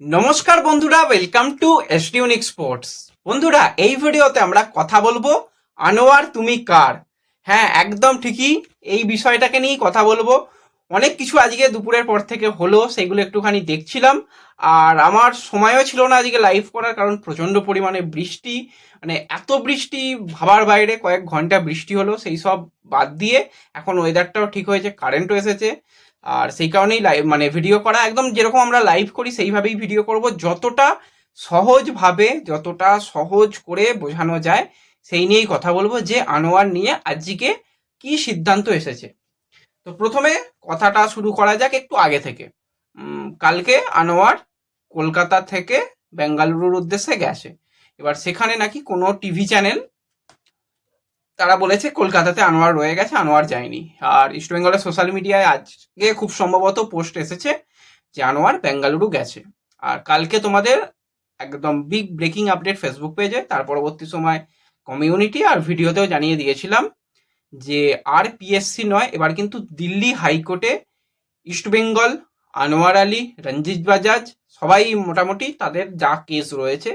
নমস্কার বন্ধুরা welcome two এসডিউনিক sports বন্ধুরা, এই ভিডিওতে আমরা কথা বলব, আনোয়ার তুমি কার? হ্যাঁ একদম ঠিকই এই বিষয়টাকে নিয়েই কথা বলব। অনেক কিছু আজকে দুপুরের পর থেকে হলো, সেগুলো একটুখানি দেখছিলাম। আর আমার সময়ও ছিল না আজকে লাইভ করার, কারণ প্রচণ্ড পরিমাণে বৃষ্টি মানে এত বৃষ্টি, ভাবার বাইরে কয়েক ঘণ্টা বৃষ্টি হলো, সেই সব বাদ দিয়ে এখন ওয়েদারটাও ঠিক হয়েছে কারেন্টও এসেছে। আর সেই কারণেই লাইভ মানে ভিডিও করা একদম যেরকম আমরা লাইভ করি, সেইভাবেই ভিডিও করব। যতটা সহজভাবে যতটা সহজ করে বোঝানো যায়, সেই নিয়েই কথা বলব যে আনোয়ার নিয়ে আজকে কি সিদ্ধান্ত এসেছে। তো প্রথমে কথাটা শুরু করা যাক একটু আগে থেকে। কালকে আনোয়ার কলকাতা থেকে বেঙ্গালুরুর উদ্দেশ্যে গেছে। এবার সেখানে নাকি কোনো টিভি চ্যানেল তারা বলেছে কলকাতাতে আনোয়ার রয়ে গেছে, আনোয়ার যায়নি। আর ইস্ট বেঙ্গলের সোশ্যাল মিডিয়ায় আজকে খুব সম্ভবত পোস্ট এসেছে যে আনোয়ার বেঙ্গালুরু গেছে। আর কালকে তোমাদের একদম বিগ ব্রেকিং আপডেট ফেসবুক পেজে তার পরবর্তী সময় কমিউনিটি আর ভিডিওতেও জানিয়ে দিয়েছিলাম যে আর পিএসসি নয়, এবার কিন্তু দিল্লি হাইকোর্টে ইস্ট বেঙ্গল আনোয়ার আলী, রঞ্জিত বাজাজ সবাই মোটামুটি তাদের যা কেস রয়েছে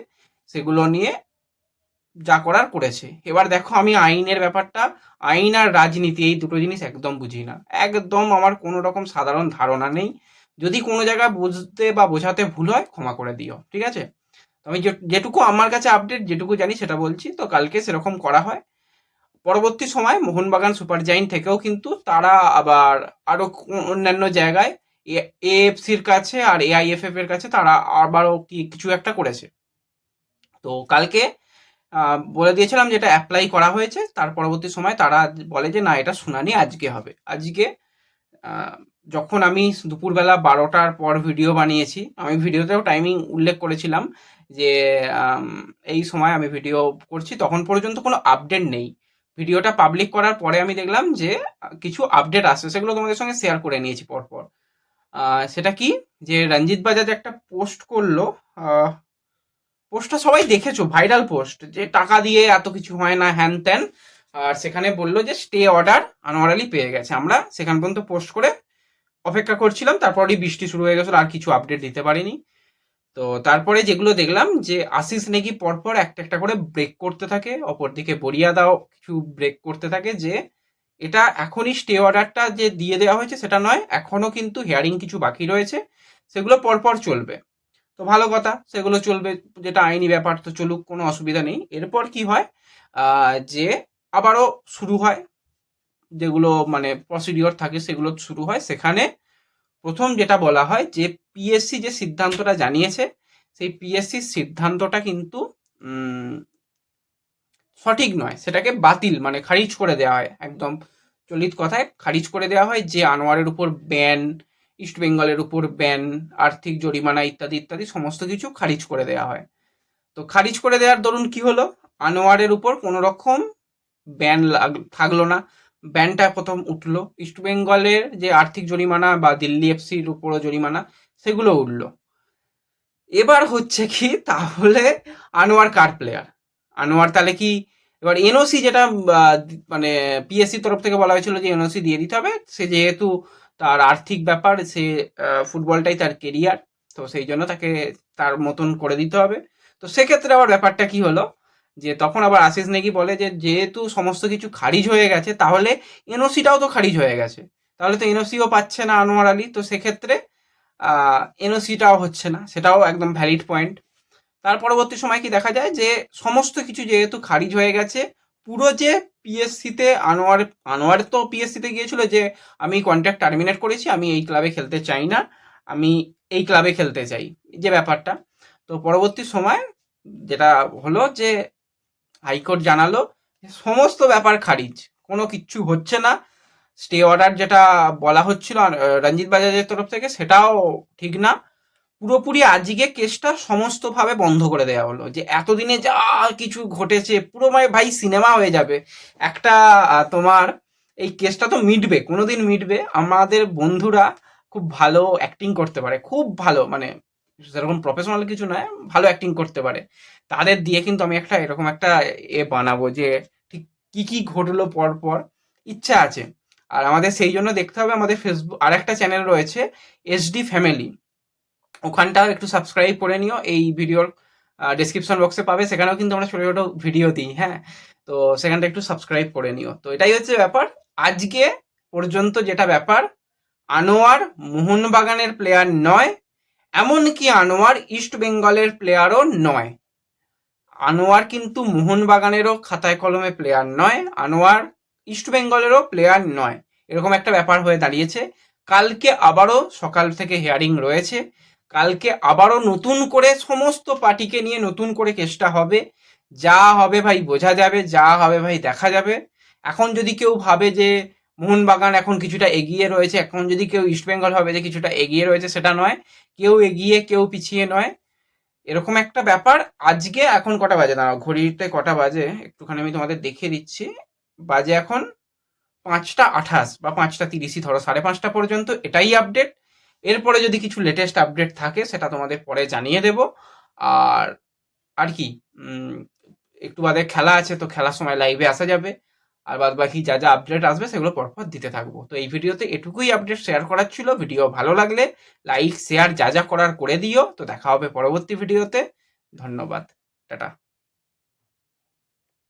সেগুলো নিয়ে যা করার করেছে। এবার দেখো আমি আইনের ব্যাপারটা, আইন আর রাজনীতি এই দুটো জিনিস একদম বুঝি না। একদম আমার কোনো রকম সাধারণ ধারণা নেই। যদি কোনো জায়গায় বুঝতে বা বোঝাতে ভুল হয়, ক্ষমা করে দিও, ঠিক আছে? তো আমি যেটুকু আমার কাছে আপডেট যেটুকু জানি সেটা বলছি। তো কালকে সেরকম করা হয়। পরবর্তী সময় মোহনবাগান সুপার জাইন থেকেও কিন্তু তারা আবার আরও কো- অন্যান্য জায়গায় এএফসির কাছে আর এআইএফএফ এর কাছে তারা আবারও কি কিছু একটা করেছে। তো কালকে বলে দিয়েছিলাম যেটা অ্যাপ্লাই করা হয়েছে, তার পরবর্তী সময় তারা বলে যে না, এটা শুনানি আজকে হবে। আজকে যখন আমি দুপুরবেলা বারোটার পর ভিডিও বানিয়েছি, আমি ভিডিওতেও টাইমিং উল্লেখ করেছিলাম যে এই সময় আমি ভিডিও করছি, তখন পর্যন্ত কোনো আপডেট নেই। ভিডিওটা পাবলিক করার পরে আমি দেখলাম যে, কিছু আপডেট আসছে, সেগুলো তোমাদের সঙ্গে শেয়ার করে নিয়েছি পরপর। সেটা কি? যে, রঞ্জিত বাজাজ একটা পোস্ট করল পোস্টটা সবাই দেখেছ, ভাইরাল পোস্ট, যে টাকা দিয়ে এত কিছু হয় না, হ্যান ত্যান। আর সেখানে বলল যে স্টে অর্ডার আনোয়ারালি পেয়ে গেছে। আমরা সেখান পর্যন্ত পোস্ট করে অপেক্ষা করছিলাম, তারপরেই বৃষ্টি শুরু হয়ে গেছিল, আর কিছু আপডেট দিতে পারিনি। তো তারপরে যেগুলো দেখলাম যে আশিস নাকি পরপর একটা একটা করে ব্রেক করতে থাকে, অপরদিকে বরিয়া দাও কিছু ব্রেক করতে থাকে যে এটা এখনই স্টে অর্ডারটা যে দিয়ে দেওয়া হয়েছে সেটা নয়, এখনও কিন্তু হেয়ারিং কিছু বাকি রয়েছে, সেগুলো পরপর চলবে। তো ভালো কথা, সেগুলো চলবে, যেটা আইনি ব্যাপার তো চলুক, কোনো অসুবিধা নেই। এরপর কি হয়? যে আবারও শুরু হয়, যেগুলো মানে প্রসিডিওর থাকে, সেগুলো শুরু হয়। সেখানে প্রথম যেটা বলা হয়, যে পিএসসি যে সিদ্ধান্তটা জানিয়েছে, সেই পিএসসির সিদ্ধান্তটা কিন্তু সঠিক নয়। সেটাকে বাতিল মানে খারিজ করে দেওয়া হয়, একদম চলিত কথায় খারিজ করে দেওয়া হয়, যে আনোয়ারের উপর ব্যান ইস্ট বেঙ্গলের উপর ব্যান, আর্থিক জরিমানা ইত্যাদি ইত্যাদি সমস্ত কিছু খারিজ করে দেওয়া হয়। তো খারিজ করে দেওয়ার দরুন কি হলো? আনোয়ারের উপর কোনো রকম ব্যান থাকল না। ব্যানটা প্রথম উঠল। ইস্ট বেঙ্গলের যে আর্থিক জরিমানা বা দিল্লি এফসির উপরও জরিমানা, সেগুলো উঠল। এবার হচ্ছে কি? তাহলে আনোয়ার কার প্লেয়ার আনোয়ার তাহলে কি? এবার এনওসি যেটা মানে পিএসসি তরফ থেকে বলা হয়েছিল যে এনওসি দিয়ে দিতে হবে। সে যেহেতু তার আর্থিক ব্যাপার, সে ফুটবলটাই তার কেরিয়ার তো সেই জন্য তাকে তার মতন করে দিতে হবে। তো সেক্ষেত্রে আবার ব্যাপারটা কি হলো? যে তখন আবার আশিস নেগি বলে যে, যেহেতু সমস্ত কিছু খারিজ হয়ে গেছে, তাহলে এনওসিটাও তো খারিজ হয়ে গেছে। তাহলে তো এনওসিও পাচ্ছে না আনোয়ার আলী। তো সেক্ষেত্রে এনওসিটাও হচ্ছে না। সেটাও একদম ভ্যালিড পয়েন্ট তার পরবর্তী সময় কি দেখা যায়? যে সমস্ত কিছু যেহেতু খারিজ হয়ে গেছে পুরো যে পিএসসিতে আনোয়ার আনোয়ার তো পিএসসিতে গিয়েছিল যে আমি কন্ট্রাক্ট টার্মিনেট করেছি, আমি এই ক্লাবে খেলতে চাই না, আমি এই ক্লাবে খেলতে চাই যে ব্যাপারটা। তো পরবর্তী সময় যেটা হলো যে হাইকোর্ট জানালো সমস্ত ব্যাপার খারিজ, কোনো কিচ্ছু হচ্ছে না। স্টে অর্ডার যেটা বলা হচ্ছিল রঞ্জিত বাজাজের তরফ থেকে, সেটাও ঠিক না। পুরোপুরি আজকে কেসটা সমস্তভাবে বন্ধ করে দেওয়া হলো। যে এতদিনে যা কিছু ঘটেছে, পুরো মানে ভাই সিনেমা হয়ে যাবে। একটা তোমার এই কেসটা তো মিটবে, কোনোদিন মিটবে। আমাদের বন্ধুরা খুব ভালো অ্যাক্টিং করতে পারে, খুব ভালো মানে সেরকম প্রফেশনাল কিছু নয়, ভালো অ্যাক্টিং করতে পারে। তাদের দিয়ে কিন্তু আমি একটা এরকম একটা এ বানাবো যে ঠিক কি কি ঘটলো পর পর ইচ্ছা আছে। আর আমাদের সেই জন্য দেখতে হবে আমাদের ফেসবুক আর একটা চ্যানেল রয়েছে এসডি ফ্যামিলি ওখানটাও একটু সাবস্ক্রাইব করে নিও। এই ভিডিওর ডিসক্রিপশন বক্সে পাবে। সেখানেও কিন্তু আমরা ছোটো ছোটো ভিডিও দিই হ্যাঁ? তো সেখানটা একটু সাবস্ক্রাইব করে নিও। তো এটাই হচ্ছে ব্যাপার। আজকে পর্যন্ত যেটা ব্যাপার, আনোয়ার মোহনবাগানের প্লেয়ার নয়, এমনকি আনোয়ার ইস্ট বেঙ্গলের প্লেয়ারও নয়। আনোয়ার কিন্তু মোহনবাগানেরও খাতায় কলমে প্লেয়ার নয়, আনোয়ার ইস্ট বেঙ্গলেরও প্লেয়ার নয়। এরকম একটা ব্যাপার হয়ে দাঁড়িয়েছে। কালকে আবারও সকাল থেকে হিয়ারিং রয়েছে। কালকে আবারও নতুন করে সমস্ত পার্টিকে নিয়ে নতুন করে কেসটা হবে। যা হবে ভাই বোঝা যাবে, যা হবে ভাই দেখা যাবে। এখন যদি কেউ ভাবে যে মোহনবাগান এখন কিছুটা এগিয়ে রয়েছে, এখন যদি কেউ ইস্টবেঙ্গল হবে যে কিছুটা এগিয়ে রয়েছে, সেটা নয়। কেউ এগিয়ে, কেউ পিছিয়ে নয়। এরকম একটা ব্যাপার। আজকে এখন কটা বাজে? না ঘড়িতে কটা বাজে? একটুখানি আমি তোমাদের দেখিয়ে দিচ্ছি। বাজে এখন পাঁচটা আঠাশ বা পাঁচটা তিরিশই ধরো, সাড়ে পাঁচটা পর্যন্ত। এটাই আপডেট এরপরে যদি কিছু লেটেস্ট আপডেট থাকে, সেটা তোমাদের পরে জানিয়ে দেব। আর আর কি একটু বাদে খেলা আছে, তো খেলার সময় লাইভে আসা যাবে। আর বাদ বাকি যা যা আপডেট আসবে, সেগুলো পরপর দিতে থাকব। তো এই ভিডিওতে এটুকুই আপডেট শেয়ার করার ছিল। ভিডিও ভালো লাগলে লাইক শেয়ার যা যা করার করে দিও। তো দেখা হবে পরবর্তী ভিডিওতে। ধন্যবাদ। টাটা।